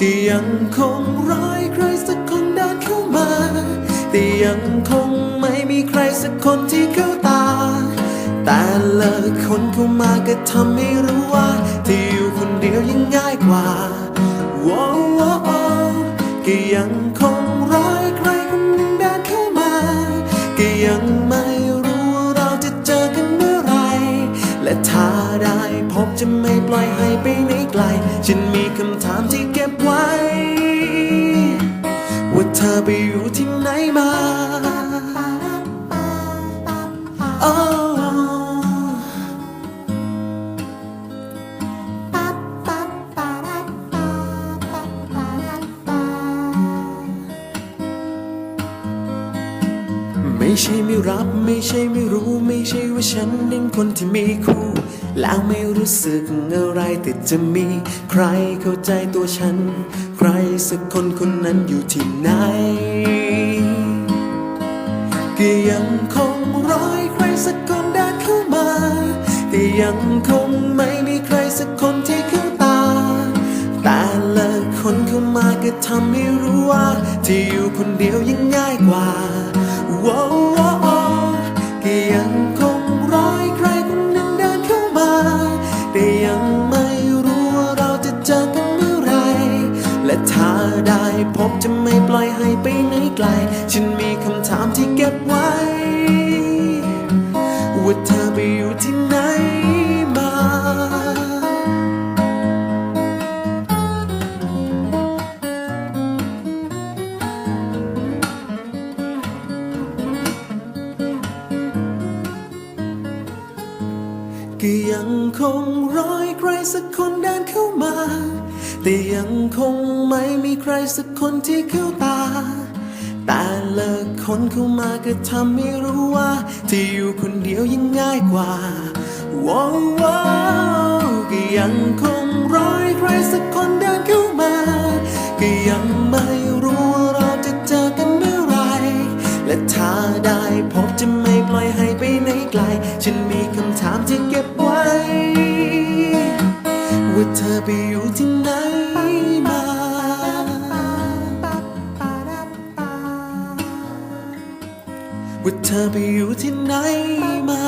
ก็ยังคงร้อยใครสักคนเดินเข้ามา แต่ยังคงไม่มีใครสักคนที่เข้าตา แต่ละคนเข้ามาก็ทำให้รู้ว่า และถ้าได้พบจะไม่ปล่อยให้ไปไหนไกล ฉันมีคำถามที่เก็บไว้ ว่าเธอไป ไม่ใช่ไม่รับไม่ใช่ไม่รู้ ไม่ใช่ว่าฉันเป็นคนที่มีคู่ แล้วไม่รู้สึกอะไรแต่จะมีใครเข้าใจตัวฉัน ใครสักคนคนนั้นอยู่ที่ไหนก็ยังคงรอยใครสักคนเดินเข้ามาแต่ยังคงไม่มีใครสักคนที่เข้าตา แต่ละคนเข้ามาก็ทำให้รู้ว่า ที่อยู่คนเดียวยังง่าย กว่าว้าวก็ยังคงร้อยใครคนหนึ่งเดินเข้ามา แต่ยังไม่รู้ว่าเราจะเจอกันเมื่อไร และถ้าได้พบจะไม่ปล่อยให้ไปไหนไกล ฉันมีคำถามที่เก็บไว้ ว่าเธอไปอยู่ที่ไหน ก็ยังคงร้อยใครสักคนเดินเข้ามา แต่ยังคงไม่มีใครสักคนที่เข้าตา แต่ละคนเข้ามาก็ทำให้รู้ว่า ที่อยู่คนเดียวยังง่ายกว่าว้าวก็ยังคงร้อยใครสักคนเดินเข้ามา ก็ยังไม่รู้ว่าเราจะเจอกันเมื่อไร และถ้าได้พบจะ ที่เก็บไว้ ว่าเธอไปอยู่ที่ไหนมาว่าเธอไปอยู่ที่ไหนมา